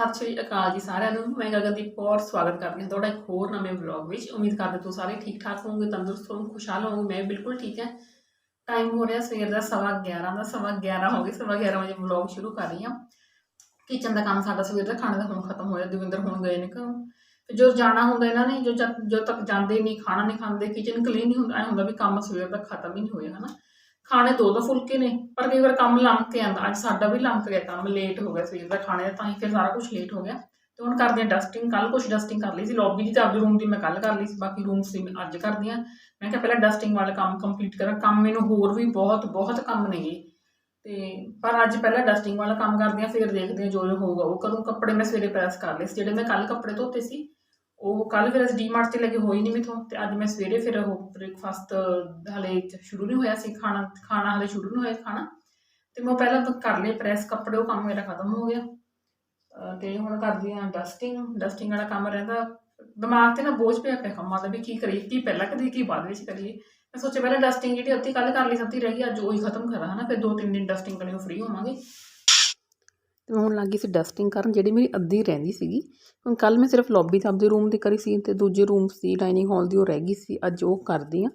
ਸਤਿ ਸ਼੍ਰੀ ਅਕਾਲ ਜੀ ਸਾਰਿਆਂ ਨੂੰ। ਮੈਂ ਗਗਨਦੀਪ ਕੌਰ, ਸਵਾਗਤ ਕਰਦੀ ਹਾਂ ਤੁਹਾਡਾ ਇੱਕ ਹੋਰ ਨਵੇਂ ਵਲੌਗ ਵਿੱਚ। ਉਮੀਦ ਕਰਦੇ ਤੁਸੀਂ ਸਾਰੇ ਠੀਕ ਠਾਕ ਹੋਵੋਗੇ, ਤੰਦਰੁਸਤ ਹੋਵੋਗੇ, ਖੁਸ਼ਹਾਲ ਹੋਵੋਗੇ। ਮੈਂ ਬਿਲਕੁਲ ਠੀਕ ਹਾਂ। ਟਾਈਮ ਹੋ ਰਿਹਾ ਸਵੇਰ ਦਾ ਸਵਾ 11 ਦਾ। ਸਵਾ 11 ਹੋ ਗਏ, ਸਵਾ 11 ਵਜੇ ਵਲੌਗ ਸ਼ੁਰੂ ਕਰ ਰਹੀ ਹਾਂ। ਕਿਚਨ ਦਾ ਕੰਮ ਸਾਡਾ ਸਵੇਰ ਦਾ, ਖਾਣੇ ਦਾ ਹੁਣ ਖਤਮ ਹੋਇਆ। ਦਵਿੰਦਰ ਹੁਣ ਗਏ ਨੇ ਘਰੋਂ। ਤੇ ਜੋ ਜਾਣਾ ਹੁੰਦਾ ਇਹਨਾਂ ਨੇ, ਜੋ ਜਦ- ਤੱਕ ਜਾਂਦੇ ਨਹੀਂ, ਖਾਣਾ ਨਹੀਂ ਖਾਂਦੇ ਕਿਚਨ ਕਲੀਨ ਨਹੀਂ ਹੁੰਦਾ, ਐ ਹੁੰਦਾ ਵੀ ਕੰਮ ਸਵੇਰ ਦਾ ਖਤਮ ਹੀ ਨਹੀਂ ਹੋਇਆ, ਹਨਾ? ਖਾਣੇ ਦੋ ਦੋ ਫੁਲਕੇ ਨੇ, ਪਰ ਕਈ ਵਾਰ ਕੰਮ ਲੰਮਕ ਕੇ ਆਂਦਾ ਅੱਜ ਸਾਡਾ ਵੀ ਲੰਮਕ ਗਿਆ ਕੰਮ ਲੇਟ ਹੋ ਗਿਆ ਸਵੇਰ ਦਾ ਖਾਣੇ ਦਾ, ਤਾਂ ਹੀ ਫਿਰ ਸਾਰਾ ਕੁਝ ਲੇਟ ਹੋ ਗਿਆ। ਤੇ ਹੁਣ ਕਰਦੇ ਆ ਡਸਟਿੰਗ ਕੱਲ ਕੁਝ ਡਸਟਿੰਗ ਕਰ ਲਈ ਸੀ। ਲੌਬੀ ਦੀ ਤੇ ਆਪਦੇ ਰੂਮ ਦੀ ਮੈਂ ਕੱਲ ਕਰ ਲਈ ਸੀ, ਬਾਕੀ ਰੂਮਸ ਦੀ ਅੱਜ ਕਰਦੀ ਆ। ਮੈਂ ਕਿਹਾ ਪਹਿਲਾਂ ਡਸਟਿੰਗ ਵਾਲਾ ਕੰਮ ਕੰਪਲੀਟ ਕਰਾਂ। ਕੰਮ ਮੈਨੂੰ ਹੋਰ ਵੀ ਬਹੁਤ ਬਹੁਤ ਕੰਮ ਨੇਗੇ ਤੇ ਪਰ ਅੱਜ ਪਹਿਲਾਂ ਡਸਟਿੰਗ ਵਾਲਾ ਕੰਮ ਕਰਦੇ ਆ, ਫਿਰ ਦੇਖਦੇ ਆ ਜੋ ਜੋ ਹੋਊਗਾ। ਉਹ ਕਦੋਂ ਕੱਪੜੇ ਮੈਂ ਸਵੇਰੇ ਪ੍ਰੈਸ ਕਰ ਲਏ ਸੀ। ਜਿਹੜੇ ਮੈਂ ਕੱਲ ਕੱਪੜੇ ਧੋਤੇ ਸੀ ਉਹ ਕੱਲ ਫਿਰ ਅਸੀਂ ਡੀਮਾਰਟ ਤੇ ਲੱਗੇ, ਹੋਈ ਨਹੀਂ ਮੇਥੋਂ, ਤੇ ਅੱਜ ਮੈਂ ਸਵੇਰੇ ਫਿਰ ਉਹ ਬ੍ਰੇਕਫਾਸਟ ਹਲੇ ਸ਼ੁਰੂ ਨਹੀਂ ਹੋਇਆ ਸੀ, ਖਾਣਾ ਖਾਣਾ ਹਲੇ ਸ਼ੁਰੂ ਨਹੀਂ ਹੋਇਆ ਖਾਣਾ। ਤੇ ਮੈਂ ਪਹਿਲਾਂ ਤਾਂ ਕਰ ਲਏ ਪ੍ਰੈਸ ਕੱਪੜੇ, ਉਹ ਕੰਮ ਮੇਰਾ ਖਤਮ ਹੋ ਗਿਆ। ਤੇ ਹੁਣ ਕਰਦੀ ਆ ਡਸਟਿੰਗ ਡਸਟਿੰਗ ਵਾਲਾ ਕੰਮ ਰਹਿੰਦਾ। ਦਿਮਾਗ ਤੇ ਨਾ ਬੋਝ ਪਿਆ ਪਿਆ ਕੰਮਾਂ ਦਾ ਵੀ ਕੀ ਕਰੀਏ, ਕੀ ਪਹਿਲਾਂ ਕਰੀਏ, ਕੀ ਬਾਅਦ ਵਿੱਚ ਕਰੀਏ। ਮੈਂ ਸੋਚਿਆ ਪਹਿਲਾਂ ਡਸਟਿੰਗ ਜਿਹੜੀ ਅੱਧੀ ਕੱਲ ਕਰ ਲਈ, ਸੱਤੀ ਰਹਿ ਗਈ, ਅੱਜ ਉਹੀ ਖਤਮ ਕਰਾਂ, ਹਨਾ, ਫਿਰ ਦੋ ਤਿੰਨ ਦਿਨ ਡਸਟਿੰਗ ਕਰਨੀ ਫ੍ਰੀ ਹੋਵਾਂਗੇ। ਤੇ ਮੈਂ ਹੁਣ ਲੱਗੀ ਸੀ ਡਸਟਿੰਗ ਕਰਨ, ਜਿਹੜੀ ਮੇਰੀ ਅੱਧੀ ਰਹਿੰਦੀ ਸੀਗੀ। ਹੁਣ ਕੱਲ ਮੈਂ ਸਿਰਫ ਲੌਬੀ ਤੇ ਆਪਦੇ ਰੂਮ ਦੀ ਕਰੀ ਸੀ ਤੇ ਦੂਜੇ ਰੂਮ ਸੀ ਡਾਈਨਿੰਗ ਹਾਲ ਦੀ ਉਹ ਰਹਿ ਗਈ ਸੀ, ਅੱਜ ਉਹ ਕਰਦੀ ਆ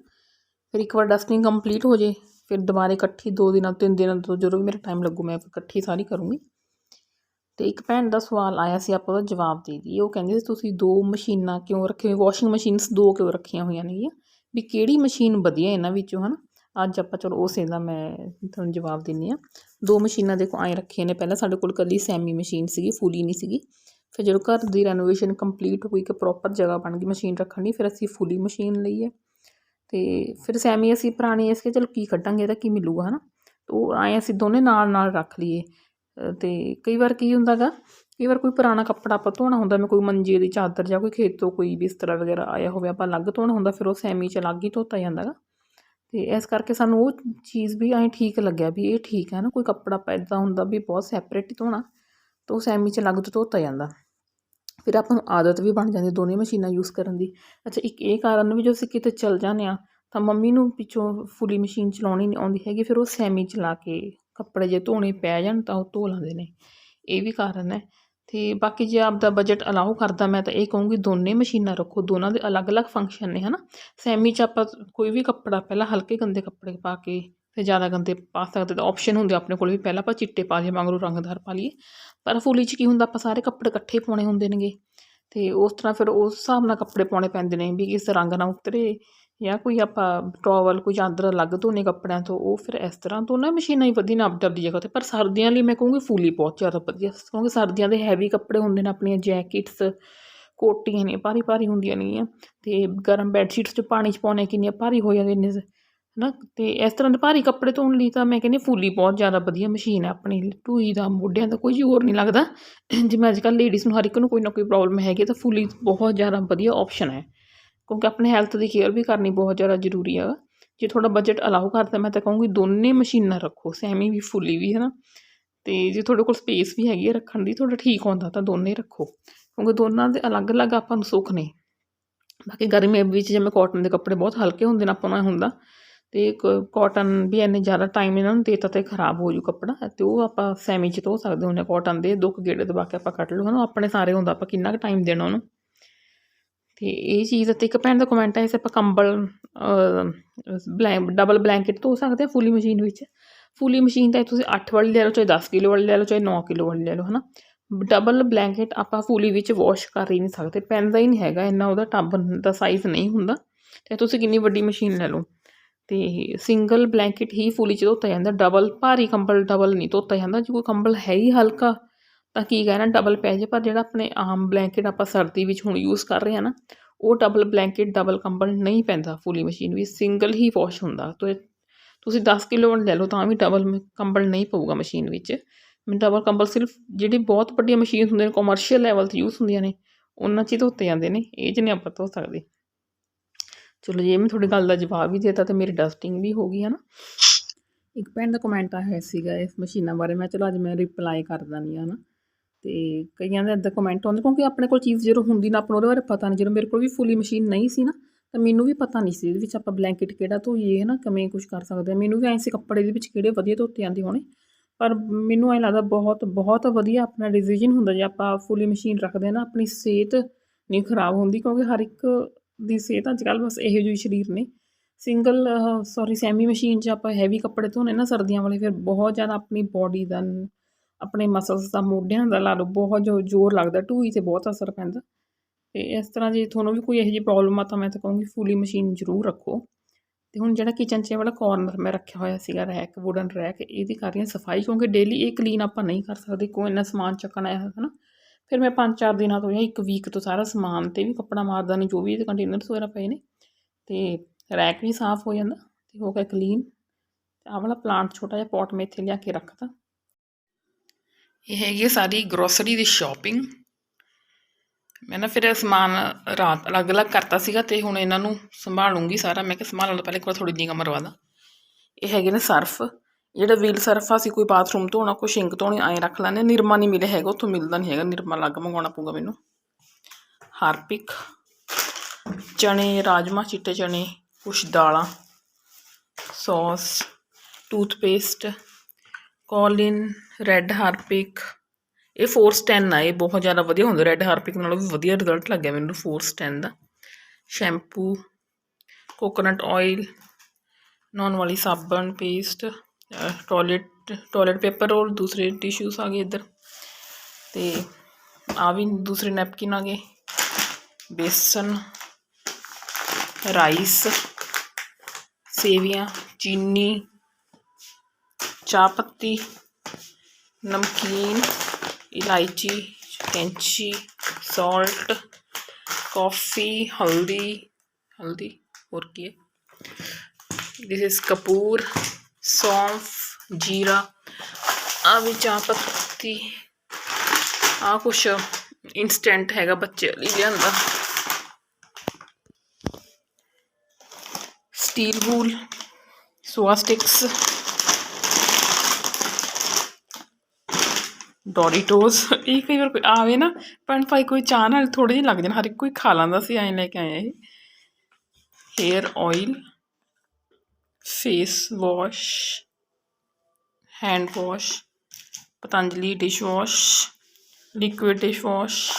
ਫਿਰ ਇੱਕ ਵਾਰ ਡਸਟਿੰਗ ਕੰਪਲੀਟ ਹੋ ਜੇ, ਫਿਰ ਦੁਬਾਰੇ ਇਕੱਠੀ ਦੋ ਦਿਨਾਂ ਤਿੰਨ ਦਿਨਾਂ ਤੋਂ ਜਦੋਂ ਵੀ ਮੇਰਾ ਟਾਈਮ ਲੱਗੂ, ਮੈਂ ਇਕੱਠੀ ਸਾਰੀ ਕਰੂੰਗੀ। ਤੇ ਇੱਕ ਭੈਣ ਦਾ ਸਵਾਲ ਆਇਆ ਸੀ, ਆਪਾਂ ਉਹਦਾ ਜਵਾਬ ਦੇ ਦਈਏ। ਉਹ ਕਹਿੰਦੇ ਸੀ, ਤੁਸੀਂ ਦੋ ਮਸ਼ੀਨਾਂ ਕਿਉਂ ਰੱਖੇ ਹੋਏ ਵਾਸ਼ਿੰਗ ਮਸ਼ੀਨਸ ਦੋ ਕਿਉਂ ਰੱਖੀਆਂ ਹੋਈਆਂ ਨੇਗੀਆਂ ਵੀ ਕਿਹੜੀ ਮਸ਼ੀਨ ਵਧੀਆ ਇਹਨਾਂ ਵਿੱਚੋਂ, ਹਨਾ? ਅੱਜ ਆਪਾਂ ਚਲੋ ਉਸੇ ਦਾ ਮੈਂ ਤੁਹਾਨੂੰ ਜਵਾਬ ਦਿੰਨੀ ਆ ਦੋ ਮਸ਼ੀਨਾਂ ਦੇਖੋ ਐਂ ਰੱਖੀਆਂ ਨੇ ਪਹਿਲਾਂ ਸਾਡੇ ਕੋਲ ਕੱਲੀ ਸੈਮੀ ਮਸ਼ੀਨ ਸੀਗੀ ਫੁੱਲੀ ਨਹੀਂ ਸੀਗੀ। ਫਿਰ ਜਦੋਂ ਘਰ ਦੀ ਰੈਨੋਵੇਸ਼ਨ ਕੰਪਲੀਟ ਹੋਈ ਕਿ ਪ੍ਰੋਪਰ ਜਗ੍ਹਾ ਬਣ ਗਈ ਮਸ਼ੀਨ ਰੱਖਣ ਦੀ ਫਿਰ ਅਸੀਂ ਫੁੱਲੀ ਮਸ਼ੀਨ ਲਈ ਹੈ। ਤੇ ਫਿਰ ਸੈਮੀ ਅਸੀਂ ਪੁਰਾਣੀ ਇਸ ਕੇ ਚਲੋ ਕੀ ਕੱਢਾਂਗੇ ਇਹਦਾ ਕੀ ਮਿਲੂਗਾ ਹਨਾ? ਤੇ ਉਹ ਐਂ ਅਸੀਂ ਦੋਨੇ ਨਾਲ ਨਾਲ ਰੱਖ ਲਈਏ। ਅ, ਤੇ ਕਈ ਵਾਰ ਕੀ ਹੁੰਦਾਗਾ ਕਈ ਵਾਰ ਕੋਈ ਪੁਰਾਣਾ ਕੱਪੜਾ ਆਪਾਂ ਧੋਣਾ ਹੁੰਦਾ ਮੈਂ ਕੋਈ ਮੰਜੇ ਦੀ ਚਾਦਰ ਜਾਂ ਕੋਈ ਖੇਤੋਂ ਕੋਈ ਬਿਸਤਰਾ ਵਗੈਰਾ ਆਇਆ ਹੋਵੇ ਆਪਾਂ ਅਲੱਗ ਧੋਣਾ ਹੁੰਦਾ ਫਿਰ ਉਹ ਸੈਮੀ ਚ ਅਲੱਗ ਹੀ ਧੋਤਾ ਜਾਂਦਾਗਾ। ਤੇ ਇਸ ਕਰਕੇ ਸਾਨੂੰ ਉਹ ਚੀਜ਼ ਵੀ ਐਂ ਠੀਕ ਲੱਗਿਆ ਵੀ ਇਹ ਠੀਕ ਹੈ ਨਾ, ਕੋਈ ਕੱਪੜਾ ਪੈਦਾ ਹੁੰਦਾ ਵੀ ਬਹੁਤ ਸੈਪਰੇਟ ਹੀ ਧੋਣਾ, ਤਾਂ ਉਹ ਸੈਮੀ ਚ ਅਲੱਗ ਤੋਂ ਧੋਤਾ ਜਾਂਦਾ। ਫਿਰ ਆਪਾਂ ਨੂੰ ਆਦਤ ਵੀ ਬਣ ਜਾਂਦੀ ਦੋਨੇ ਮਸ਼ੀਨਾਂ ਯੂਜ਼ ਕਰਨ ਦੀ। ਅੱਛਾ, ਇੱਕ ਇਹ ਕਾਰਨ ਵੀ ਜੋ ਅਸੀਂ ਕਿਤੇ ਚੱਲ ਜਾਂਦੇ ਆ ਤਾਂ ਮੰਮੀ ਨੂੰ ਪਿੱਛੋਂ ਫੁੱਲੀ ਮਸ਼ੀਨ ਚਲਾਉਣੀ ਨਹੀਂ ਆਉਂਦੀ ਹੈਗੀ, ਫਿਰ ਉਹ ਸੈਮੀ ਚਲਾ ਕੇ ਕੱਪੜੇ ਜੇ ਧੋਣੇ ਪੈ ਜਾਣ ਤਾਂ ਉਹ ਧੋ ਲੈਂਦੇ ਨੇ। ਇਹ ਵੀ ਕਾਰਨ ਹੈ। ਤੇ ਬਾਕੀ ਜੇ ਆਪਦਾ ਬਜਟ ਅਲਾਉ ਕਰਦਾ ਮੈਂ ਤਾਂ ਇਹ ਕਹੂੰਗੀ ਦੋਨੇ ਮਸ਼ੀਨਾਂ ਰੱਖੋ, ਦੋਨਾਂ ਦੇ ਅਲੱਗ-ਅਲੱਗ ਫੰਕਸ਼ਨ ਨੇ, ਹਨਾ? ਸੈਮੀ ਚ ਆਪਾਂ ਕੋਈ ਵੀ ਕੱਪੜਾ ਪਹਿਲਾਂ ਹਲਕੇ ਗੰਦੇ ਕੱਪੜੇ ਪਾ ਕੇ ਫਿਰ ਜ਼ਿਆਦਾ ਗੰਦੇ ਪਾ ਸਕਦੇ ਤਾਂ ਆਪਸ਼ਨ ਹੁੰਦੇ ਆਪਣੇ ਕੋਲ ਵੀ, ਪਹਿਲਾਂ ਆਪਾਂ ਚਿੱਟੇ ਪਾ ਲਈਏ ਵਾਂਗਰੂ ਰੰਗਦਾਰ ਪਾ ਲਈਏ। ਪਰ ਫੁੱਲੀ 'ਚ ਕੀ ਹੁੰਦਾ, ਆਪਾਂ ਸਾਰੇ ਕੱਪੜੇ ਇਕੱਠੇ ਪਾਉਣੇ ਹੁੰਦੇ ਨੇਗੇ ਤੇ ਉਸ ਤਰ੍ਹਾਂ ਫਿਰ ਉਸ ਹਿਸਾਬ ਨਾਲ ਕੱਪੜੇ ਪਾਉਣੇ ਪੈਂਦੇ ਨੇ ਵੀ ਕਿਸ ਰੰਗ ਨਾਲ ਉਤਰੇ। ਜਾਂ ਕੋਈ ਆਪਾਂ ਟਾਵਲ ਕੋਈ ਚਾਦਰ ਅਲੱਗ ਧੋਨੇ ਕੱਪੜਿਆਂ ਤੋਂ, ਉਹ ਫਿਰ ਇਸ ਤਰ੍ਹਾਂ ਦੋਨਾਂ ਮਸ਼ੀਨਾਂ ਹੀ ਵਧੀਆ ਨੇ ਆਪਦੀ ਆਪਦੀ ਜਗ੍ਹਾ ਤੇ, ਪਰ ਸਰਦੀਆਂ ਲਈ ਮੈਂ ਕਹੂੰਗੀ ਫੁੱਲੀ ਬਹੁਤ ਜ਼ਿਆਦਾ ਵਧੀਆ। ਕਿਉਂਕਿ ਸਰਦੀਆਂ ਦੇ ਹੈਵੀ ਕੱਪੜੇ ਹੁੰਦੇ ਨੇ ਆਪਣੀਆਂ ਜੈਕਟਸ ਕੋਟੀਆਂ ਨੇ, ਭਾਰੀ ਭਾਰੀ ਹੁੰਦੀਆਂ ਨੇਗੀਆਂ ਤੇ ਗਰਮ ਬੈੱਡ ਸ਼ੀਟਸ 'ਚ ਪਾਣੀ 'ਚ ਪਾਉਣੇ ਕਿੰਨੀਆਂ ਭਾਰੀ ਹੋ ਜਾਂਦੀਆਂ ਨੇ ਨਾ ਤੇ ਇਸ ਤਰ੍ਹਾਂ ਦੇ ਭਾਰੀ ਕੱਪੜੇ ਧੋਣ ਲਈ ਤਾਂ ਮੈਂ ਕਹਿੰਦੀ ਫੁੱਲੀ ਬਹੁਤ ਜ਼ਿਆਦਾ ਵਧੀਆ ਮਸ਼ੀਨ ਹੈ ਆਪਣੀ, ਢੂਈ ਦਾ, ਮੋਢਿਆਂ ਦਾ, ਕੋਈ ਜ਼ੋਰ ਨਹੀਂ ਲੱਗਦਾ। ਜਿਵੇਂ ਅੱਜ ਕੱਲ੍ਹ ਲੇਡੀਜ਼ ਨੂੰ ਹਰ ਇੱਕ ਨੂੰ ਕੋਈ ਨਾ ਕੋਈ ਪ੍ਰੋਬਲਮ ਹੈਗੀ ਤਾਂ ਫੁੱਲੀ ਬਹੁਤ ਜ਼ਿਆਦਾ ਵਧੀਆ ਆਪਸ਼ਨ ਹੈ। ਕਿਉਂਕਿ ਆਪਣੇ ਹੈਲਥ ਦੀ ਕੇਅਰ ਵੀ ਕਰਨੀ ਬਹੁਤ ਜ਼ਿਆਦਾ ਜ਼ਰੂਰੀ ਆ। ਜੇ ਤੁਹਾਡਾ ਬਜਟ ਅਲਾਉ ਕਰਦਾ, ਮੈਂ ਤਾਂ ਕਹੂੰਗੀ ਦੋਨੇ ਮਸ਼ੀਨਾਂ ਰੱਖੋ, ਸੈਮੀ ਵੀ ਫੁੱਲੀ ਵੀ ਹੈ ਨਾ ਤੇ ਜੇ ਤੁਹਾਡੇ ਕੋਲ ਸਪੇਸ ਵੀ ਹੈਗੀ ਹੈ ਰੱਖਣ ਦੀ, ਤੁਹਾਡਾ ਠੀਕ ਹੁੰਦਾ, ਤਾਂ ਦੋਨੇ ਰੱਖੋ। ਕਿਉਂਕਿ ਦੋਨਾਂ ਦੇ ਅਲੱਗ-ਅਲੱਗ ਆਪਾਂ ਨੂੰ ਸੁੱਖ ਨੇ। ਬਾਕੀ ਗਰਮੀ ਵਿੱਚ ਜਿਵੇਂ ਕਾਟਨ ਦੇ ਕੱਪੜੇ ਬਹੁਤ ਹਲਕੇ ਹੁੰਦੇ ਨੇ, ਆਪਾਂ ਨੂੰ ਐਂ ਹੁੰਦਾ। ਤੇ ਕਾਟਨ ਵੀ ਇੰਨੇ ਜ਼ਿਆਦਾ ਟਾਈਮ ਇਹਨਾਂ ਨੂੰ ਦੇਤਾ ਤੇ ਖਰਾਬ ਹੋ ਜੂ ਕੱਪੜਾ, ਤੇ ਉਹ ਆਪਾਂ ਸੈਮੀ ਚ ਧੋ ਸਕਦੇ ਹੁੰਦੇ ਕਾਟਨ ਦੇ ਦੁੱਖ ਗੇੜੇ ਦਬਾ ਕੇ ਆਪਾਂ ਕੱਢ ਲਓ, ਹਨਾ। ਆਪਣੇ ਸਾਰੇ ਹੁੰਦਾ, ਆਪਾਂ ਕਿੰਨਾ ਕੁ ਟਾਈਮ ਦੇਣਾ ਉਹਨੂੰ। ਤੇ ਇਹ ਚੀਜ਼ ਅਤੇ ਇੱਕ ਭੈਣ ਦਾ ਕਮੈਂਟ ਆਇਆ ਸੀ, ਆਪਾਂ ਕੰਬਲ ਬਲੈਂ ਡਬਲ ਬਲੈਂਕਟ ਧੋ ਸਕਦੇ ਆ ਫੁੱਲੀ ਮਸ਼ੀਨ ਵਿੱਚ। ਫੁੱਲੀ ਮਸ਼ੀਨ ਤਾਂ ਤੁਸੀਂ 8 ਵਾਲੀ ਲੈ ਲਓ, ਚਾਹੇ 10 ਕਿਲੋ ਵਾਲੀ ਲੈ ਲਓ, ਚਾਹੇ 9 ਕਿਲੋ ਵਾਲੀ ਲੈ ਲਓ, ਹਨਾ? ਡਬਲ ਬਲੈਂਕਟ ਆਪਾਂ ਫੁੱਲੀ ਵਿੱਚ ਵਾਸ਼ ਕਰ ਹੀ ਨਹੀਂ ਸਕਦੇ ਪੈਂਦਾ ਹੀ ਨਹੀਂ ਹੈਗਾ, ਇੰਨਾ ਉਹਦਾ ਟੱਬ ਦਾ ਸਾਈਜ਼ ਨਹੀਂ ਹੁੰਦਾ। ਤੇ ਤੁਸੀਂ ਕਿੰਨੀ ਵੱਡੀ ਮਸ਼ੀਨ ਲੈ ਲਓ। ਤੇ ਸਿੰਗਲ ਬਲੈਂਕਟ ਹੀ ਫੁੱਲੀ ਚ ਧੋਤਾ ਜਾਂਦਾ ਡਬਲ ਭਾਰੀ ਕੰਬਲ ਡਬਲ ਨਹੀਂ ਧੋਤਾ ਜਾਂਦਾ, ਜੇ ਕੋਈ ਕੰਬਲ ਹੈ ਹੀ ਹਲਕਾ ਤਾਂ ਕੀ ਕਹਿਣਾ ਡਬਲ ਪੈ ਜੇ, ਪਰ ਜਿਹੜਾ ਆਪਣੇ ਆਮ ਬਲੈਂਕਟ ਆਪਾਂ ਸਰਦੀ ਵਿੱਚ ਹੁਣ ਯੂਜ਼ ਕਰ ਰਹੇ ਹਾਂ ਨਾ, ਉਹ ਡਬਲ ਬਲੈਂਕਟ ਡਬਲ ਕੰਬਲ ਨਹੀਂ ਪੈਂਦਾ ਫੁੱਲੀ ਮਸ਼ੀਨ ਵੀ ਸਿੰਗਲ ਹੀ ਵਾਸ਼ ਹੁੰਦਾ। ਤੇ ਤੁਸੀਂ 10 ਕਿਲੋ ਵਾਲਾ ਲੈ ਲਓ, ਤਾਂ ਵੀ ਡਬਲ ਕੰਬਲ ਨਹੀਂ ਪਊਗਾ ਮਸ਼ੀਨ ਵਿੱਚ। ਡਬਲ ਕੰਬਲ ਸਿਰਫ ਜਿਹੜੀ ਬਹੁਤ ਵੱਡੀਆਂ ਮਸ਼ੀਨ ਹੁੰਦੀਆਂ ਨੇ ਕਮਰਸ਼ੀਅਲ ਲੈਵਲ ਤੇ ਯੂਜ਼ ਹੁੰਦੀਆਂ ਨੇ, ਉਹਨਾਂ 'ਚ ਹੀ ਧੋਤੇ ਜਾਂਦੇ ਨੇ, ਇਹ 'ਚ ਨਹੀਂ ਆਪਾਂ ਧੋ ਸਕਦੇ। ਚਲੋ ਜੇ ਮੈਂ ਤੁਹਾਡੀ ਗੱਲ ਦਾ ਜਵਾਬ ਵੀ ਦੇਤਾ ਤੇ ਮੇਰੀ ਡਸਟਿੰਗ ਵੀ ਹੋ ਗਈ ਹੈ ਨਾ ਇੱਕ ਭੈਣ ਦਾ ਕਮੈਂਟ ਆਇਆ ਸੀਗਾ ਇਸ ਮਸ਼ੀਨਾਂ ਬਾਰੇ, ਮੈਂ ਚਲੋ ਅੱਜ ਮੈਂ ਰਿਪਲਾਈ ਕਰ ਦਿੰਦੀ ਹਾਂ ਨਾ ਤੇ ਕਈਆਂ ਦੇ ਇੱਦਾਂ ਕਮੈਂਟ ਆਉਂਦੇ, ਕਿਉਂਕਿ ਆਪਣੇ ਕੋਲ ਚੀਜ਼ ਜਦੋਂ ਹੁੰਦੀ ਨਾ, ਆਪਾਂ ਨੂੰ ਉਹਦੇ ਬਾਰੇ ਪਤਾ ਨਹੀਂ, ਜਦੋਂ ਮੇਰੇ ਕੋਲ ਵੀ ਫੁੱਲੀ ਮਸ਼ੀਨ ਨਹੀਂ ਸੀ ਨਾ, ਤਾਂ ਮੈਨੂੰ ਵੀ ਪਤਾ ਨਹੀਂ ਸੀ ਇਹਦੇ ਵਿੱਚ ਆਪਾਂ ਬਲੈਂਕਟ ਕਿਹੜਾ ਧੋਈਏ, ਹੈ ਨਾ, ਕਿਵੇਂ ਕੁਝ ਕਰ ਸਕਦੇ ਹਾਂ। ਮੈਨੂੰ ਵੀ ਐਂ ਸੀ ਕੱਪੜੇ ਦੇ ਵਿੱਚ ਕਿਹੜੇ ਵਧੀਆ ਧੋਤੇ ਜਾਂਦੇ ਹੋਣੇ, ਪਰ ਮੈਨੂੰ ਐਂ ਲੱਗਦਾ ਬਹੁਤ ਬਹੁਤ ਵਧੀਆ ਆਪਣਾ ਡਿਸੀਜਨ ਹੁੰਦਾ ਜੇ ਆਪਾਂ ਫੁੱਲੀ ਮਸ਼ੀਨ ਰੱਖਦੇ ਹਾਂ ਨਾ, ਆਪਣੀ ਸਿਹਤ ਨਹੀਂ ਖਰਾਬ ਹੁੰਦੀ, ਕਿਉਂਕਿ ਹਰ ਇੱਕ ਦੀ ਸਿਹਤ ਅੱਜ ਕੱਲ੍ਹ ਬਸ ਇਹੋ ਜਿਹੇ ਸਰੀਰ ਨੇ। ਸਿੰਗਲ ਸੌਰੀ ਸੈਮੀ ਮਸ਼ੀਨ 'ਚ ਆਪਾਂ ਹੈਵੀ ਕੱਪੜੇ ਧੋਣੇ ਨਾ ਸਰਦੀਆਂ ਵਾਲੇ, ਫਿਰ ਬਹੁਤ ਜ਼ਿਆਦਾ ਆਪਣੀ ਬੋਡੀ ਦਾ ਆਪਣੇ ਮਸਲਸ ਦਾ ਮੋਢਿਆਂ ਦਾ ਲਾ ਲਓ, ਬਹੁਤ ਜੋ ਜ਼ੋਰ ਲੱਗਦਾ, ਢੂਈ 'ਤੇ ਬਹੁਤ ਅਸਰ ਪੈਂਦਾ। ਤੇ ਇਸ ਤਰ੍ਹਾਂ ਜੇ ਤੁਹਾਨੂੰ ਵੀ ਕੋਈ ਇਹੋ ਜਿਹੀ ਪ੍ਰੋਬਲਮ ਆ ਤਾਂ ਮੈਂ ਤਾਂ ਕਹੂੰਗੀ ਫੂਲੀ ਮਸ਼ੀਨ ਜ਼ਰੂਰ ਰੱਖੋ। ਤੇ ਹੁਣ ਜਿਹੜਾ ਕਿਚਨ 'ਚ ਇਹ ਵਾਲਾ ਕਾਰਨਰ ਮੈਂ ਰੱਖਿਆ ਹੋਇਆ ਸੀਗਾ ਰੈਕ ਵੁਡਨ ਰੈਕ ਇਹਦੀ ਕਰ ਰਹੀ ਹਾਂ ਸਫ਼ਾਈ, ਕਿਉਂਕਿ ਡੇਲੀ ਇਹ ਕਲੀਨ ਆਪਾਂ ਨਹੀਂ ਕਰ ਸਕਦੇ, ਕੋਈ ਇੰਨਾ ਸਮਾਨ ਚੱਕਣਾ ਹੈ ਹਨਾ। ਫਿਰ ਮੈਂ ਪੰਜ ਚਾਰ ਦਿਨਾਂ ਤੋਂ ਜਾਂ ਇੱਕ ਵੀਕ ਤੋਂ ਸਾਰਾ ਸਮਾਨ ਤੇ ਵੀ ਕੱਪੜਾ ਮਾਰਦਾ ਨਹੀਂ ਜੋ ਵੀ ਇਹਦੇ ਕੰਟੇਨਰਸ ਵਗੈਰਾ ਪਏ ਨੇ। ਤੇ ਰੈਕ ਵੀ ਸਾਫ਼ ਹੋ ਜਾਂਦਾ, ਤੇ ਹੋ ਗਿਆ ਕਲੀਨ ਆਹ ਵਾਲਾ ਪਲਾਂਟ ਛੋਟਾ ਜਿਹਾ ਪੋਟ ਮੈਂ ਇੱਥੇ ਲਿਆ ਕੇ ਰੱਖਤਾ। ਇਹ ਹੈਗੀ ਹੈ ਸਾਰੀ ਗਰੋਸਰੀ ਦੀ ਸ਼ਾਪਿੰਗ ਮੈਂ ਨਾ ਫਿਰ ਸਮਾਨ ਰਾਤ ਅਲੱਗ-ਅਲੱਗ ਕਰਤਾ ਸੀਗਾ ਤੇ ਹੁਣ ਇਹਨਾਂ ਨੂੰ ਸੰਭਾਲੂੰਗੀ ਸਾਰਾ। ਮੈਂ ਕਿ ਸੰਭਾਲਣ ਤੋਂ ਪਹਿਲੇ ਇੱਕ ਵਾਰ ਥੋੜੀ ਨਿਗਾ ਮਰਵਾ ਦਾਂ ਇਹ ਹੈਗੇ ਨੇ ਸਰਫ। ਜਿਹੜਾ ਵੀਲ ਸਰਫ ਆ ਸੀ ਕੋਈ ਬਾਥਰੂਮ ਧੋਣਾ, ਕੋਈ ਸ਼ਿੰਕ ਧੋਣੀ, ਐਂ ਰੱਖ ਲੈਂਦੇ ਨਿਰਮਾ ਨਹੀਂ ਮਿਲਿਆ ਹੈਗਾ, ਉੱਥੋਂ ਮਿਲਦਾ ਨਹੀਂ ਹੈਗਾ। ਨਿਰਮਾ ਅਲੱਗ ਮੰਗਵਾਉਣਾ ਪਊਗਾ ਮੈਨੂੰ। ਹਾਰਪਿਕ ਚਣੇ ਰਾਜਮਾ ਚਿੱਟੇ ਚਣੇ ਕੁਛ ਦਾਲਾਂ, sauce toothpaste Colin, red Harpic, ਇਹ ਫੋਰਸ 10 ਆ, ਇਹ ਬਹੁਤ ਜ਼ਿਆਦਾ ਵਧੀਆ ਹੁੰਦਾ, ਰੈੱਡ ਹਾਰਪਿਕ ਨਾਲੋਂ ਵੀ ਵਧੀਆ ਰਿਜ਼ਲਟ ਲੱਗਿਆ ਮੈਨੂੰ ਫੋਰਸ 10 ਦਾ। ਸ਼ੈਂਪੂ ਕੋਕੋਨਟ ਆਇਲ ਨੌਨ ਵਾਲੀ ਸਾਬਣ ਪੇਸਟ ਟਾਇਲਟ ਟਾਇਲਟ ਪੇਪਰ ਔਰ ਦੂਸਰੇ ਟਿਸ਼ੂਸ ਆ ਗਏ ਇੱਧਰ। ਤੇ ਆ ਵੀ ਦੂਸਰੇ ਨੈਪਕਿਨ ਆ ਗਏ। ਬੇਸਨ ਰਾਈਸ ਸੇਵੀਆਂ, ਚੀਨੀ ਚਾਹ ਪੱਤੀ ਨਮਕੀਨ ਇਲਾਇਚੀ ਕੈਂਚੀ ਸਾਲਟ ਕਾਫੀ ਹਲਦੀ ਹਲਦੀ ਹੋਰ ਕੀ ਹੈ this is ਕਪੂਰ ਸੌਂਫ ਜੀਰਾ ਆ ਵੀ ਚਾਹ ਪੱਤੀ ਆ ਕੁਛ ਇਨਸਟੈਂਟ ਹੈਗਾ ਬੱਚੇ ਲਈ ਲਿਆਂਦਾ ਸਟੀਲ ਬੂਲ ਸਵਾਸਟਿਕਸ ਡੋਰੀਟੋਸ ਇਹ ਕਈ ਵਾਰ ਕੋਈ ਆਵੇ ਨਾ ਪਰ ਭਾਈ ਕੋਈ ਚਾਹ ਨਾਲ ਥੋੜੇ ਜਿਹੇ ਲੱਗ ਜਾਣ, ਹਰ ਇੱਕ ਕੋਈ ਖਾ ਲੈਂਦਾ ਸੀ, ਐਂ ਲੈ ਕੇ ਆਏ ਇਹ। Hair oil face wash hand wash Patanjali dish wash liquid dish wash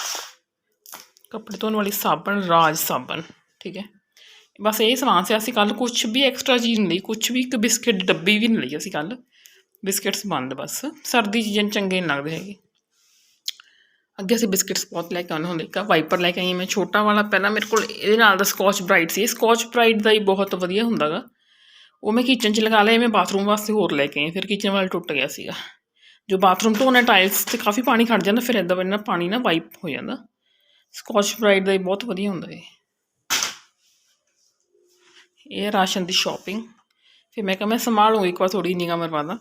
ਕੱਪੜੇ ਧੋਣ ਵਾਲੀ ਸਾਬਣ, ਰਾਜ ਸਾਬਣ, ਠੀਕ ਹੈ। ਬਸ ਇਹ ਸਮਾਨ ਸੀ, ਅਸੀਂ ਕੱਲ ਕੁਝ ਵੀ ਐਕਸਟਰਾ ਚੀਜ਼ ਨਹੀਂ ਲਈ ਕੁਝ ਵੀ ਇੱਕ ਬਿਸਕਿਟ, ਡੱਬੀ ਵੀ ਨਹੀਂ ਲਈ ਅਸੀਂ ਕੱਲ ਬਿਸਕਿਟਸ ਬੰਦ ਬਸ। ਸਰਦੀ ਚੀਜ਼ਾਂ ਚੰਗੇ ਨਹੀਂ ਲੱਗਦੇ ਹੈਗੇ। ਅੱਗੇ ਅਸੀਂ ਬਿਸਕਿਟਸ ਬਹੁਤ ਲੈ ਕੇ ਆਉਂਦੇ ਹੁੰਦੇ ਇੱਕ ਵਾਈਪਰ ਲੈ ਕੇ ਆਈ ਹਾਂ ਮੈਂ, ਛੋਟਾ ਵਾਲਾ ਪਹਿਲਾਂ ਮੇਰੇ ਕੋਲ ਇਹਦੇ ਨਾਲ ਦਾ ਸਕੌਚ ਬ੍ਰਾਈਟ ਸੀ। ਇਹ ਸਕੌਚ ਬ੍ਰਾਈਟ ਦਾ ਹੀ ਬਹੁਤ ਵਧੀਆ ਹੁੰਦਾਗਾ ਉਹ ਮੈਂ ਕਿਚਨ 'ਚ ਲਗਾ ਲਿਆ, ਮੈਂ ਬਾਥਰੂਮ ਵਾਸਤੇ ਹੋਰ ਲੈ ਕੇ ਆਈ, ਫਿਰ ਕਿਚਨ ਵਾਲਾ ਟੁੱਟ ਗਿਆ ਸੀਗਾ। ਜੋ ਬਾਥਰੂਮ ਧੋਣੇ ਟਾਈਲਸ ਤੇ ਕਾਫੀ ਪਾਣੀ ਖੜ ਜਾਂਦਾ, ਫਿਰ ਇਦਾਂ ਬੰਨਾ ਪਾਣੀ ਨਾ ਵਾਈਪ ਹੋ ਜਾਂਦਾ। ਸਕੌਚ ਬ੍ਰਾਈਟ ਦਾ ਹੀ ਬਹੁਤ ਵਧੀਆ ਹੁੰਦਾ ਇਹ। ਇਹ ਰਾਸ਼ਨ ਦੀ ਸ਼ਾਪਿੰਗ। ਫਿਰ ਮੈਂ ਕਿਹਾ ਮੈਂ ਸੰਭਾਲੂੰਗੀ ਇੱਕ ਵਾਰ ਥੋੜੀ ਨਿਗਾਹ ਮਰਵਾ ਦਾਂ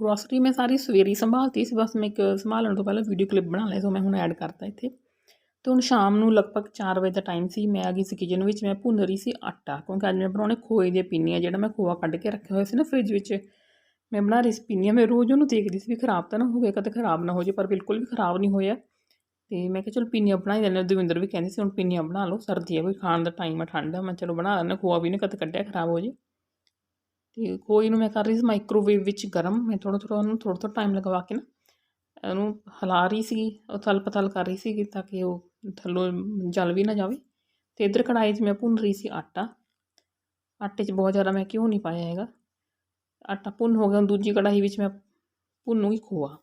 ਗਰੋਸਰੀ ਮੈਂ ਸਾਰੀ ਸਵੇਰੇ ਹੀ ਸੰਭਾਲਤੀ ਸੀ, ਬਸ ਮੈਂ ਇੱਕ ਸੰਭਾਲਣ ਤੋਂ ਪਹਿਲਾਂ ਵੀਡੀਓ ਕਲਿੱਪ ਬਣਾ ਲਿਆ ਸੋ ਮੈਂ ਹੁਣ ਐਡ ਕਰਤਾ ਇੱਥੇ। ਤੇ ਹੁਣ ਸ਼ਾਮ ਨੂੰ ਲਗਭਗ 4 ਵਜੇ ਦਾ ਟਾਈਮ ਸੀ, ਮੈਂ ਆ ਗਈ ਸੀ ਕਿਚਨ ਵਿੱਚ, ਮੈਂ ਭੁੰਨ ਰਹੀ ਸੀ ਆਟਾ, ਕਿਉਂਕਿ ਅੱਜ ਮੈਂ ਬਣਾਉਣੇ ਖੋਏ ਦੀਆਂ ਪਿੰਨੀਆਂ, ਜਿਹੜਾ ਮੈਂ ਖੋਆ ਕੱਢ ਕੇ ਰੱਖਿਆ ਹੋਇਆ ਸੀ ਨਾ ਫ੍ਰਿਜ ਵਿੱਚ। ਮੈਂ ਬਣਾ ਰਹੀ ਸੀ ਪਿੰਨੀਆਂ, ਮੈਂ ਰੋਜ਼ ਉਹਨੂੰ ਦੇਖਦੀ ਸੀ ਵੀ ਖਰਾਬ ਤਾਂ ਨਾ ਹੋ ਗਿਆ, ਕਦੇ ਖਰਾਬ ਨਾ ਹੋ ਜੇ ਪਰ ਬਿਲਕੁਲ ਵੀ ਖਰਾਬ ਨਹੀਂ ਹੋਇਆ। ਤੇ ਮੈਂ ਕਿਹਾ ਚਲ ਪਿੰਨੀਆਂ ਬਣਾਈ ਹੀ, ਦਵਿੰਦਰ ਵੀ ਕਹਿੰਦੇ ਸੀ, ਹੁਣ ਪਿੰਨੀਆਂ ਬਣਾ ਲਓ, ਸਰਦੀ ਹੈ ਕੋਈ ਖਾਣ ਦਾ ਟਾਈਮ ਆ, ਠੰਡ ਹੈ ਮੈਂ ਚਲੋ ਬਣਾ ਲੈਂਦੇ ਖੋਆ ਵੀ ਨਹੀਂ ਕਦੇ ਕੱਢਿਆ ਖਰਾਬ ਹੋ ਜੇ ਤੇ ਕੋਈ ਨੂੰ ਮੈਂ ਕਰ ਰਹੀ ਸੀ ਮਾਈਕ੍ਰੋਵੇਵ ਵਿੱਚ ਗਰਮ। ਮੈਂ ਥੋੜ੍ਹਾ ਥੋੜ੍ਹਾ ਉਹਨੂੰ ਥੋੜ੍ਹਾ ਥੋੜ੍ਹਾ ਟਾਈਮ ਲਗਵਾ ਕੇ ਨਾ, ਉਹਨੂੰ ਹਿਲਾ ਰਹੀ ਸੀ ਉਥਲ ਪਤਲ ਕਰ ਰਹੀ ਸੀ ਤਾਂ ਕਿ ਉਹ ਥੱਲੋਂ ਜਲ ਵੀ ਨਾ ਜਾਵੇ। ਤੇ ਇੱਧਰ ਕੜਾਈ 'ਚ ਮੈਂ ਭੁੰਨ ਰਹੀ ਸੀ ਆਟਾ। ਆਟੇ 'ਚ ਬਹੁਤ ਜ਼ਿਆਦਾ ਮੈਂ ਘਿਓ ਨਹੀਂ ਪਾਇਆ ਹੈਗਾ। ਆਟਾ ਭੁੰਨ ਹੋ ਗਿਆ ਦੂਜੀ ਕੜਾਹੀ ਵਿੱਚ ਮੈਂ ਭੁੰਨੂਗੀ ਖੋਆ।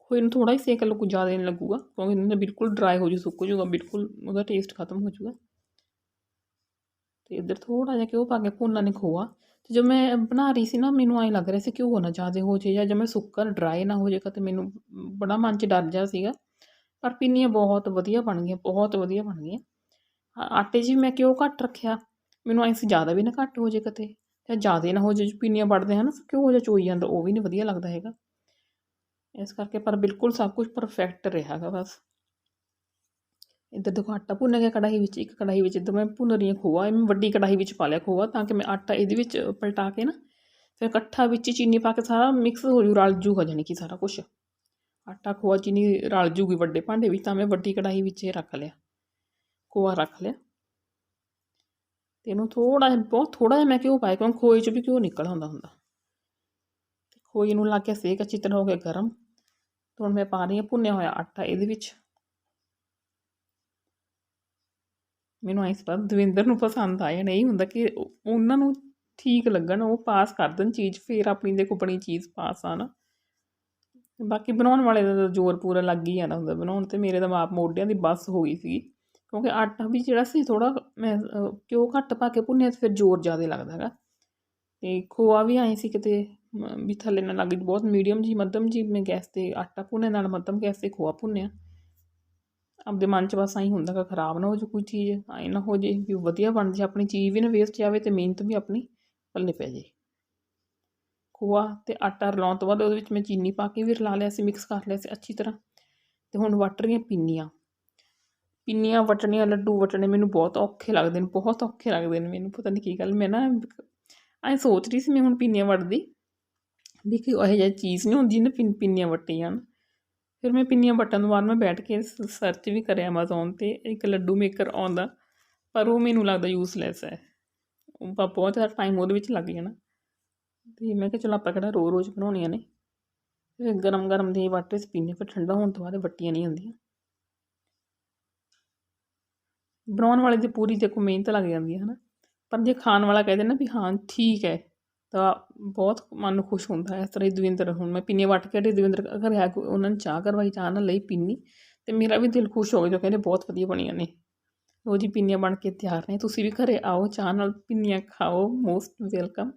ਖੋਏ ਨੂੰ ਥੋੜਾ ਹੀ ਸੇਕ ਕੁਝ ਜ਼ਿਆਦਾ ਨਹੀਂ ਲੱਗੂਗਾ, ਕਿਉਂਕਿ ਇਹਨਾਂ ਦਾ ਬਿਲਕੁਲ ਡਰਾਈ ਹੋ ਜੂ, ਸੁੱਕ ਜੂਗਾ, ਬਿਲਕੁਲ ਉਹਦਾ ਟੇਸਟ ਖਤਮ ਹੋ ਜੂਗਾ। ਤੇ ਇੱਧਰ ਥੋੜਾ ਜਿਹਾ ਘਿਓ ਪਾ ਕੇ ਭੁੰਨਣਾ ਨਹੀਂ ਖੋਆ। ਤੇ ਜਦੋਂ ਮੈਂ ਬਣਾ ਰਹੀ ਸੀ ਨਾ, ਮੈਨੂੰ ਐਂ ਲੱਗ ਰਿਹਾ ਸੀ ਘਿਓ ਨਾ ਜ਼ਿਆਦਾ ਹੋ ਜੇ ਜਾਂ ਜੋ ਮੈਂ ਸੁੱਕਣ ਡਰਾਈ ਨਾ ਹੋ ਜਾਏਗਾ ਤੇ ਮੈਨੂੰ ਬੜਾ ਮਨ 'ਚ ਡਰ ਜਾ ਸੀਗਾ। ਪਰ ਪਿੰਨੀਆਂ ਬਹੁਤ ਵਧੀਆ ਬਣ ਗਈਆਂ, ਬਹੁਤ ਵਧੀਆ ਬਣ ਗਈਆਂ। ਆਟੇ 'ਚ ਵੀ ਮੈਂ ਘਿਓ ਘੱਟ ਰੱਖਿਆ? ਮੈਨੂੰ ਐਂ ਸੀ ਜ਼ਿਆਦਾ ਵੀ ਨਾ ਘੱਟ ਹੋ ਜੇ ਕਿਤੇ ਜਾਂ ਜ਼ਿਆਦਾ ਨਾ ਹੋ ਜੇ ਪਿੰਨੀਆਂ ਵੱਢਦੇ ਹਨ ਘਿਓ ਜਿਹਾ ਚੋਈ ਜਾਂਦਾ, ਉਹ ਵੀ ਨਹੀਂ ਵਧੀਆ ਲੱਗਦਾ ਹੈਗਾ। ਇਸ ਕਰਕੇ ਪਰ ਬਿਲਕੁਲ ਸਭ ਕੁਝ ਪਰਫੈਕਟ ਰਿਹਾਗਾ ਬਸ। ਇੱਧਰ ਦੇਖੋ ਆਟਾ ਭੁੰਨ ਗਿਆ ਕੜਾਹੀ ਵਿੱਚ, ਇੱਕ ਕੜਾਹੀ ਵਿੱਚ ਇੱਧਰ ਮੈਂ ਭੁੰਨ ਰਹੀ ਹਾਂ ਖੋਆ, ਇਹ ਮੈਂ ਵੱਡੀ ਕੜਾਹੀ ਵਿੱਚ ਪਾ ਲਿਆ ਖੋਆ ਤਾਂ ਕਿ ਮੈਂ ਆਟਾ ਇਹਦੇ ਵਿੱਚ ਪਲਟਾ ਕੇ ਨਾ ਫਿਰ ਇਕੱਠਾ ਵਿੱਚ ਹੀ ਚੀਨੀ ਪਾ ਕੇ ਸਾਰਾ ਮਿਕਸ ਹੋ ਜੂ, ਰਲ ਜੂਗਾ ਜਾਣੀ ਕਿ ਸਾਰਾ ਕੁਝ ਆਟਾ ਖੋਆ, ਚੀਨੀ ਰਲ ਜੂਗੀ ਵੱਡੇ ਭਾਂਡੇ ਵਿੱਚ ਤਾਂ ਮੈਂ ਵੱਡੀ ਕੜਾਹੀ ਵਿੱਚ ਇਹ ਰੱਖ ਲਿਆ, ਖੋਆ ਰੱਖ ਲਿਆ। ਤੇ ਇਹਨੂੰ ਥੋੜਾ ਜਿਹਾ, ਬਹੁਤ ਥੋੜਾ ਜਿਹਾ ਮੈਂ ਘਿਓ ਪਾਇਆ ਕਿਉਂਕਿ ਖੋਏ 'ਚ ਵੀ ਘਿਓ ਨਿਕਲ ਆਉਂਦਾ ਹੁੰਦਾ। ਖੋਏ ਨੂੰ ਲਾ ਕੇ ਸੇਕ, ਅੱਛੀ ਤਰ੍ਹਾਂ ਹੋ ਗਿਆ ਗਰਮ। ਹੁਣ ਮੈਂ ਪਾ ਰਹੀ ਹਾਂ ਭੁੰਨਿਆ ਹੋਇਆ ਆਟਾ ਇਹਦੇ ਵਿੱਚ। ਮੈਨੂੰ ਇਸ ਵਾਰ ਦਵਿੰਦਰ ਨੂੰ ਪਸੰਦ ਆਇਆ ਨਹੀਂ ਹੁੰਦਾ ਕਿ ਉਹਨਾਂ ਨੂੰ ਠੀਕ ਲੱਗਣ ਉਹ ਪਾਸ ਕਰ ਦੇਣ ਚੀਜ਼ ਫਿਰ ਆਪਣੀ ਦੇਖੋ ਆਪਣੀ ਚੀਜ਼ ਪਾਸ ਆ ਨਾ। ਬਾਕੀ ਬਣਾਉਣ ਵਾਲੇ ਦਾ ਤਾਂ ਜ਼ੋਰ ਪੂਰਾ ਲੱਗ ਹੀ ਜਾਂਦਾ ਹੁੰਦਾ ਬਣਾਉਣ ਤੇ ਮੇਰੇ ਤਾਂ ਮਾਪ ਮੋਢਿਆਂ ਦੀ ਬੱਸ ਹੋ ਗਈ ਸੀ ਕਿਉਂਕਿ ਆਟਾ ਵੀ ਜਿਹੜਾ ਸੀ ਥੋੜਾ ਮੈਂ ਅਹ, ਘਿਓ ਘੱਟ ਪਾ ਕੇ ਭੁੰਨਿਆ ਤੇ ਫਿਰ ਜ਼ੋਰ ਜ਼ਿਆਦਾ ਲੱਗਦਾ ਹੈਗਾ। ਤੇ ਖੋਆ ਵੀ ਆਏ ਸੀ ਕਿਤੇ ਵੀ ਥੱਲੇ ਨਾ ਲੱਗ ਬਹੁਤ ਮੀਡੀਅਮ ਜੀ ਮੱਧਮ ਜੀ ਮੈਂ ਗੈਸ ਤੇ ਆਟਾ ਭੁੰਨੇ ਨਾਲ ਮੱਧਮ ਗੈਸ ਤੇ ਖੋਆ ਭੁੰਨਿਆ। ਆਪਦੇ ਮਨ 'ਚ ਬਸ ਆਈ ਹੁੰਦਾ ਕਿ ਖਰਾਬ ਨਾ ਹੋ ਜੇ ਕੋਈ ਚੀਜ਼, ਆਏ ਨਾ ਹੋ ਜੇ ਵੀ ਉਹ ਵਧੀਆ ਬਣ ਜੇ, ਆਪਣੀ ਚੀਜ਼ ਵੀ ਨਾ ਵੇਸਟ ਜਾਵੇ ਤੇ ਮਿਹਨਤ ਵੀ ਆਪਣੀ ਪੱਲੇ ਪੈ ਜੇ। ਖੋਆ ਤੇ ਆਟਾ ਰਲਾਉਣ ਤੋਂ ਬਾਅਦ ਉਹਦੇ ਵਿੱਚ ਮੈਂ ਚੀਨੀ ਪਾ ਕੇ ਵੀ ਰਲਾ ਲਿਆ ਸੀ ਮਿਕਸ ਕਰ ਲਿਆ ਸੀ ਅੱਛੀ ਤਰ੍ਹਾਂ। ਤੇ ਹੁਣ ਵੱਟ ਰਹੀਆਂ ਪਿੰਨੀਆਂ। ਪਿੰਨੀਆਂ ਵਟਣੀਆਂ ਲੱਡੂ ਵਟਣੇ ਮੈਨੂੰ ਬਹੁਤ ਔਖੇ ਲੱਗਦੇ ਨੇ, ਬਹੁਤ ਔਖੇ ਲੱਗਦੇ ਨੇ ਮੈਨੂੰ, ਪਤਾ ਨਹੀਂ ਕੀ ਗੱਲ, ਮੈਂ ਨਾ ਐਂ ਸੋਚ ਰਹੀ ਸੀ ਮੈਂ ਹੁਣ ਪਿੰਨੀਆਂ ਵਟਦੀ, ਵੀ ਕਿ ਉਹ ਜਿਹੀ ਚੀਜ਼ ਨਹੀਂ ਹੁੰਦੀ ਨਾ ਪਿੰਨ ਪਿੰਨੀਆਂ ਵੱਟੀਆਂ। ਹਨ ਫਿਰ ਮੈਂ ਪਿੰਨੀਆਂ ਵੱਟਣ ਤੋਂ ਬਾਅਦ ਮੈਂ ਬੈਠ ਕੇ ਸਰਚ ਵੀ ਕਰਿਆ Amazon ਤੇ, ਇੱਕ ਲੱਡੂ ਮੇਕਰ ਆਉਂਦਾ, ਪਰ ਉਹ ਮੈਨੂੰ ਲੱਗਦਾ ਯੂਸਲੈਸ ਹੈ। ਉਹ ਬਹੁਤ ਜ਼ਿਆਦਾ ਟਾਈਮ ਉਹਦੇ ਵਿੱਚ ਲੱਗ ਜਾਣਾ। ਤੇ ਮੈਂ ਕਿਹਾ ਚਲੋ ਆਪਾਂ ਕਿਹੜਾ ਰੋ ਰੋਜ਼ ਬਣਾਉਣੀਆਂ ਨੇ। ਫਿਰ ਗਰਮ ਗਰਮ ਦੇ ਵਾਟਰ ਚ ਫਿਰ ਠੰਡਾ ਹੋਣ ਤੋਂ ਬਾਅਦ ਵੱਟੀਆਂ ਨਹੀਂ ਹੁੰਦੀਆਂ। ਬਣਾਉਣ ਵਾਲੇ ਦੀ ਪੂਰੀ ਦੇਖੋ ਮਿਹਨਤ ਲੱਗ ਜਾਂਦੀ ਹੈ, ਹਨਾ। ਪਰ ਜੇ ਖਾਣ ਵਾਲਾ ਕਹਿੰਦੇ ਨਾ ਵੀ ਹਾਂ, ਠੀਕ ਹੈ। ਤਾਂ ਬਹੁਤ ਮਨ ਨੂੰ ਖੁਸ਼ ਹੁੰਦਾ ਹੈ ਇਸ ਤਰ੍ਹਾਂ ਹੀ ਦਵਿੰਦਰ ਹੁਣ ਮੈਂ ਪਿੰਨੀਆਂ ਵੱਟ ਕੇ ਦਵਿੰਦਰ ਅਗਰ ਹੈ ਕੋਈ ਉਹਨਾਂ ਨੇ ਚਾਹ ਕਰਵਾਈ, ਚਾਹ ਨਾਲ ਲਈ ਪਿੰਨੀ ਤੇ ਮੇਰਾ ਵੀ ਦਿਲ ਖੁਸ਼ ਹੋ ਗਿਆ ਜੋ ਕਹਿੰਦੇ ਬਹੁਤ ਵਧੀਆ ਬਣੀਆਂ ਨੇ। ਲਓ ਜੀ ਪਿੰਨੀਆਂ ਬਣ ਕੇ ਤਿਆਰ ਨੇ। ਤੁਸੀਂ ਵੀ ਘਰੇ ਆਓ, ਚਾਹ ਨਾਲ ਪਿੰਨੀਆਂ ਖਾਓ। Most welcome.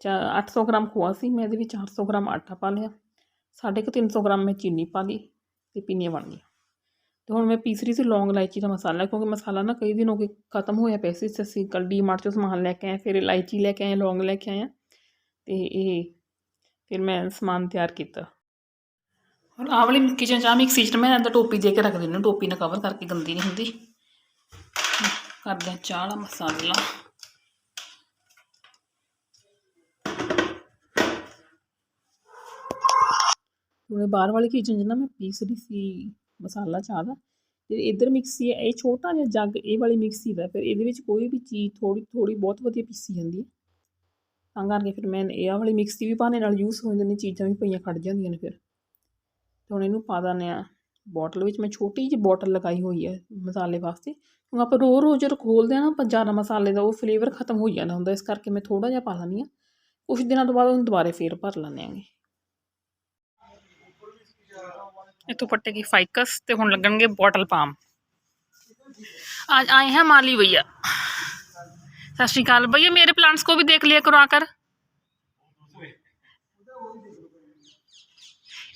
ਚਾ 800 ਗ੍ਰਾਮ ਖੋਆ ਸੀ। ਮੈਂ ਇਹਦੇ ਵਿੱਚ 400 ਗ੍ਰਾਮ ਆਟਾ ਪਾ ਲਿਆ। ਸਾਢੇ ਕੁ 300 ਗ੍ਰਾਮ ਮੈਂ ਚੀਨੀ ਪਾ ਲਈ ਤੇ ਪਿੰਨੀਆਂ ਬਣ ਗਈਆਂ। ਤੇ ਹੁਣ ਮੈਂ ਪੀਸ ਰਹੀ ਸੀ ਲੌਂਗ ਇਲਾਇਚੀ ਦਾ ਮਸਾਲਾ, ਕਿਉਂਕਿ ਮਸਾਲਾ ਨਾ ਕਈ ਦਿਨ ਹੋ ਗਏ ਖਤਮ ਹੋਇਆ ਪਿਆ ਸੀ, ਅਸੀਂ ਕੱਲ ਡੀ ਚੋਂ ਸਮਾਨ ਲੈ ਕੇ ਆਏ, ਫਿਰ ਇਲਾਇਚੀ ਲੈ ਕੇ ਆਏ, ਲੌਂਗ ਲੈ ਕੇ ਆਏ ਹਾਂ। ਤੇ ਇਹ ਫਿਰ ਮੈਂ ਸਮਾਨ ਤਿਆਰ ਕੀਤਾ। ਹੁਣ ਆਹ ਵਾਲੀ ਕਿਚਨ ਚਾਹ ਮਿਕਸੀ ਚ ਮੈਂ ਅੰਦਰ ਟੋਪੀ ਦੇ ਕੇ ਰੱਖ ਦਿੰਦੀ ਹਾਂ, ਟੋਪੀ ਨਾਲ ਕਵਰ ਕਰਕੇ ਗੰਦੀ ਨਹੀਂ ਹੁੰਦੀ। ਕਰਦੇ ਹਾਂ ਚਾਹ ਵਾਲਾ ਮਸਾਲਾ। ਉਹਨੇ ਬਾਹਰ ਵਾਲੀ ਕਿਚਨ 'ਚ ਨਾ ਮੈਂ ਪੀਸ ਰਹੀ ਸੀ। ਮਸਾਲਾ ਚਾਹ ਦਾ ਜਿਹੜੀ ਇੱਧਰ ਮਿਕਸੀ ਹੈ ਇਹ ਛੋਟਾ ਜਿਹਾ ਜੱਗ, ਇਹ ਵਾਲੀ ਮਿਕਸੀ ਦਾ, ਫਿਰ ਇਹਦੇ ਵਿੱਚ ਕੋਈ ਵੀ ਚੀਜ਼ ਥੋੜੀ ਥੋੜੀ ਬਹੁਤ ਵਧੀਆ ਪੀਸੀ ਜਾਂਦੀ ਹੈ। ਤਾਂ ਕਰਕੇ ਫਿਰ ਮੈਂ ਇਹ ਵਾਲੀ ਮਿਕਸੀ ਵੀ ਪਾਣੇ ਨਾਲ ਯੂਜ਼ ਹੋ ਜਾਂਦੀ ਚੀਜ਼ਾਂ ਵੀ ਪਈਆਂ ਖੜ ਜਾਂਦੀਆਂ ਨੇ ਫਿਰ। ਤੇ ਹੁਣ ਇਹਨੂੰ ਪਾ ਦਿੰਦੇ ਹਾਂ ਬੋਟਲ ਵਿੱਚ, ਮੈਂ ਛੋਟੀ ਜਿਹੀ ਬੋਟਲ ਲਗਾਈ ਹੋਈ ਹੈ ਮਸਾਲੇ ਵਾਸਤੇ, ਕਿਉਂਕਿ ਆਪਾਂ ਰੋ ਰੋਜ਼ ਜਦੋਂ ਖੋਲਦੇ ਆ ਨਾ, ਆਪਾਂ ਜ਼ਿਆਦਾ ਮਸਾਲੇ ਦਾ ਉਹ ਫਲੇਵਰ ਖਤਮ ਹੋ ਜਾਂਦਾ ਹੁੰਦਾ, ਇਸ ਕਰਕੇ ਮੈਂ ਥੋੜਾ ਜਿਹਾ ਪਾ ਲੈਂਦੀ ਹਾਂ। ਕੁਛ ਦਿਨਾਂ ਤੋਂ ਬਾਅਦ ਉਹਨੂੰ ਦੁਬਾਰੇ ਫੇਰ ਭਰ ਲੈਂਦੇ ਆਂਗੇ इतो पट्टे की फाइकस ते हुन लगणगे बॉटल पाम आज आए हैं माली भैया सत श्रीकाल भैया मेरे प्लांट्स को भी देख लिया करो आकर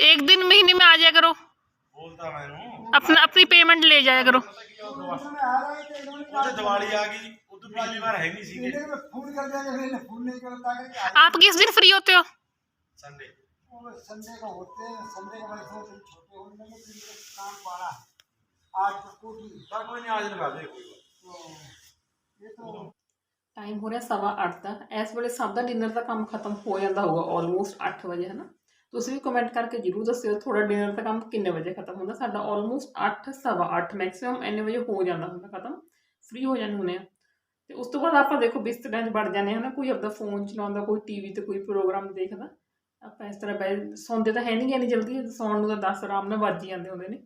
एक दिन महीने में आ जाया करो ਬੋਲਦਾ ਮੈਨੂੰ अपना अपनी पेमेंट ले जाया करो ਉਹਦੇ ਦੀਵਾਲੀ ਆ ਗਈ ਉਦੋਂ ਪਿਛਲੀ ਵਾਰ ਹੈ ਨਹੀਂ ਸੀਗੇ फोन कर देंगे फिर फोन नहीं करता है आप किस दिन फ्री होते हो ਸੰਡੇ संडे को होते हैं संडे को वैसे तो छोटे होने में फिर ये काम पड़ा आज तो कोटी ਤਾਂ ਕੋਈ ਨਹੀਂ ਆਜ ਲਗਾ ਦੇ ਕੋਈ तो ये तो ਟਾਈਮ ਹੋ ਰਿਹਾ ਸਵਾ ਅੱਠ ਦਾ ਇਸ ਵੇਲੇ ਸਭ ਦਾ ਡਿਨਰ ਦਾ ਕੰਮ ਖਤਮ ਹੋ ਜਾਂਦਾ ਹੋਊਗਾ ਆਲਮੋਸਟ 8 ਵਜੇ ਹੈ ਨਾ ਤੁਸੀਂ ਵੀ ਕਮੈਂਟ ਕਰਕੇ ਜਰੂਰ ਦੱਸਿਓ ਤੁਹਾਡਾ ਡਿਨਰ ਦਾ ਕੰਮ ਕਿੰਨੇ ਵਜੇ ਖਤਮ ਹੁੰਦਾ ਸਾਡਾ ਆਲਮੋਸਟ 8 ਸਵਾ 8 ਮੈਕਸਿਮਮ ਇੰਨੇ ਵਜੇ ਹੋ ਜਾਂਦਾ ਹੁੰਦਾ ਖਤਮ ਫ੍ਰੀ ਹੋ ਜਾਂਦੇ ਹੁੰਦੇ ਆ ਤੇ ਉਸ ਤੋਂ ਬਾਅਦ ਆਪਾਂ ਦੇਖੋ ਬਿਸਤਰਿਆਂ 'ਚ ਵੜ ਜਾਂਦੇ ਹਾਂ ਨਾ ਕੋਈ ਆਪਦਾ ਫੋਨ ਚਲਾਉਂਦਾ ਕੋਈ ਟੀਵੀ ਤੇ ਕੋਈ ਪ੍ਰੋਗਰਾਮ ਦੇਖਦਾ ਆਪਾਂ ਇਸ ਤਰ੍ਹਾਂ ਬੈ ਸੌਂਦੇ ਤਾਂ ਹੈ ਨਹੀਂ ਇੰਨੀ ਜਲਦੀ ਸੌਣ ਨੂੰ ਤਾਂ 10 ਆਰਾਮ ਨਾਲ ਵੱਜ ਹੀ ਜਾਂਦੇ ਹੁੰਦੇ ਨੇ।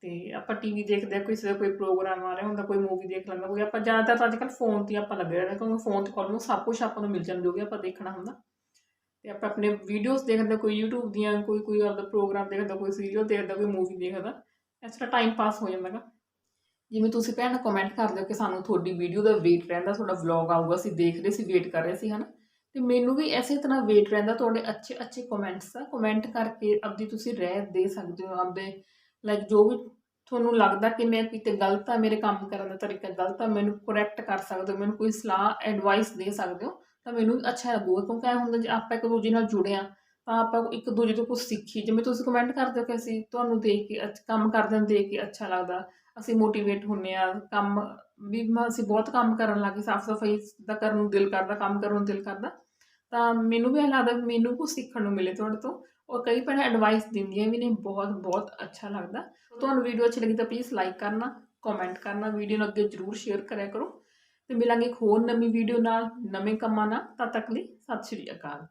ਤੇ ਆਪਾਂ ਟੀਵੀ ਦੇਖਦੇ ਆ ਕਿਸੇ ਦਾ ਕੋਈ ਪ੍ਰੋਗਰਾਮ ਆ ਰਿਹਾ ਹੁੰਦਾ, ਕੋਈ ਮੂਵੀ ਦੇਖ ਲੈਂਦਾ, ਕੋਈ ਆਪਾਂ ਜ਼ਿਆਦਾਤਰ ਤਾਂ ਅੱਜਕੱਲ ਫੋਨ ਤੇ ਆਪਾਂ ਲੱਗੇ ਰਹਿੰਦੇ ਕਿਉਂਕਿ ਫੋਨ ਤੇ ਕੋਲ ਨੂੰ ਸਭ ਕੁਝ ਆਪਾਂ ਨੂੰ ਮਿਲ ਜਾਂਦਾ, ਜੋ ਵੀ ਆਪਾਂ ਦੇਖਣਾ ਹੁੰਦਾ। ਤੇ ਆਪਾਂ ਆਪਣੇ ਵੀਡੀਓਜ਼ ਦੇਖਦੇ ਕੋਈ YouTube ਦੀਆਂ, ਕੋਈ ਕੋਈ ਆਪਦਾ ਪ੍ਰੋਗਰਾਮ ਦੇਖਦਾ, ਕੋਈ ਸੀਰੀਅਲ ਦੇਖਦਾ, ਕੋਈ ਮੂਵੀ ਦੇਖਦਾ, ਇਸ ਤਰ੍ਹਾਂ ਟਾਈਮ ਪਾਸ ਹੋ ਜਾਂਦਾਗਾ ਜਿਵੇਂ ਤੁਸੀਂ ਭੈਣ ਕਮੈਂਟ ਕਰਦੇ ਹੋ ਕਿ ਸਾਨੂੰ ਤੁਹਾਡੀ ਵੀਡੀਓ ਦਾ ਵੇਟ ਰਹਿੰਦਾ, ਤੁਹਾਡਾ ਵਲੌਗ ਆਊਗਾ, ਅਸੀਂ ਦੇਖ ਰਹੇ ਸੀ ਵੇਟ ਕਰ ਰਹੇ ਸੀ, ਹਨਾ? ਤੇ ਮੈਨੂੰ ਵੀ ਐਸੇ ਤਰ੍ਹਾਂ ਵੇਟ ਰਹਿੰਦਾ, ਤੁਹਾਡੇ ਅੱਛੇ ਅੱਛੇ ਕਮੈਂਟਸ ਦਾ। ਕਮੈਂਟ ਕਰਕੇ ਆਪਦੀ ਤੁਸੀਂ ਰਹਿ ਦੇ ਸਕਦੇ ਹੋ ਆਪਦੇ ਲਾਈਕ ਜੋ ਵੀ ਤੁਹਾਨੂੰ ਲੱਗਦਾ ਕਿ ਮੈਂ ਕਿਤੇ ਗਲਤ ਆ, ਮੇਰੇ ਕੰਮ ਕਰਨ ਦਾ ਤਰੀਕਾ ਗਲਤ ਆ, ਮੈਨੂੰ ਕਰੈਕਟ ਕਰ ਸਕਦੇ ਹੋ, ਮੈਨੂੰ ਕੋਈ ਸਲਾਹ ਐਡਵਾਈਸ ਦੇ ਸਕਦੇ ਹੋ, ਤਾਂ ਮੈਨੂੰ ਅੱਛਾ ਲੱਗੂਗਾ। ਕਿਉਂਕਿ ਇਹ ਹੁੰਦਾ ਜੇ ਆਪਾਂ ਇੱਕ ਦੂਜੇ ਨਾਲ ਜੁੜੇ ਆ ਤਾਂ ਆਪਾਂ ਇੱਕ ਦੂਜੇ ਤੋਂ ਕੁਝ ਸਿੱਖੀ। ਜਿਵੇਂ ਤੁਸੀਂ ਕਮੈਂਟ ਕਰਦੇ ਹੋ ਕਿ ਅਸੀਂ ਤੁਹਾਨੂੰ ਦੇਖ ਕੇ ਅੱਛ- ਕੰਮ ਕਰਦੇ ਨੂੰ ਦੇਖ ਕੇ ਅੱਛਾ ਲੱਗਦਾ, ਅਸੀਂ ਮੋਟੀਵੇਟ ਹੁੰਨੇ ਆ ਕੰਮ ਵੀ ਅਸੀਂ ਬਹੁਤ ਕੰਮ ਕਰਨ ਲੱਗੇ ਸਾਫ਼ ਸਫ਼ਾਈ ਦਾ ਕਰਨ ਨੂੰ ਦਿਲ ਕਰਦਾ, ਕੰਮ ਕਰਨ ਨੂੰ ਦਿਲ ਕਰਦਾ ਤਾਂ ਮੈਨੂੰ ਵੀ ਇਹ ਲੱਗਦਾ ਵੀ ਮੈਨੂੰ ਕੁਝ ਸਿੱਖਣ ਨੂੰ ਮਿਲੇ ਤੁਹਾਡੇ ਤੋਂ। ਔਰ ਕਈ ਭੈਣਾਂ ਐਡਵਾਈਸ ਦਿੰਦੀਆਂ ਵੀ ਨੇ, ਬਹੁਤ ਬਹੁਤ ਅੱਛਾ ਲੱਗਦਾ। ਤੁਹਾਨੂੰ ਵੀਡੀਓ ਅੱਛੀ ਲੱਗੀ ਤਾਂ ਪਲੀਜ਼ ਲਾਈਕ ਕਰਨਾ ਕਮੈਂਟ ਕਰਨਾ ਵੀਡੀਓ ਨੂੰ ਅੱਗੇ ਜਰੂਰ ਸ਼ੇਅਰ ਕਰਿਆ ਕਰੋ। ਤੇ ਮਿਲਾਂਗੇ ਇੱਕ ਹੋਰ ਨਵੀਂ ਵੀਡੀਓ ਨਾਲ, ਨਵੇਂ ਕੰਮਾਂ ਨਾਲ। ਤਦ ਤੱਕ ਲਈ ਸਤਿ ਸ਼੍ਰੀ ਅਕਾਲ।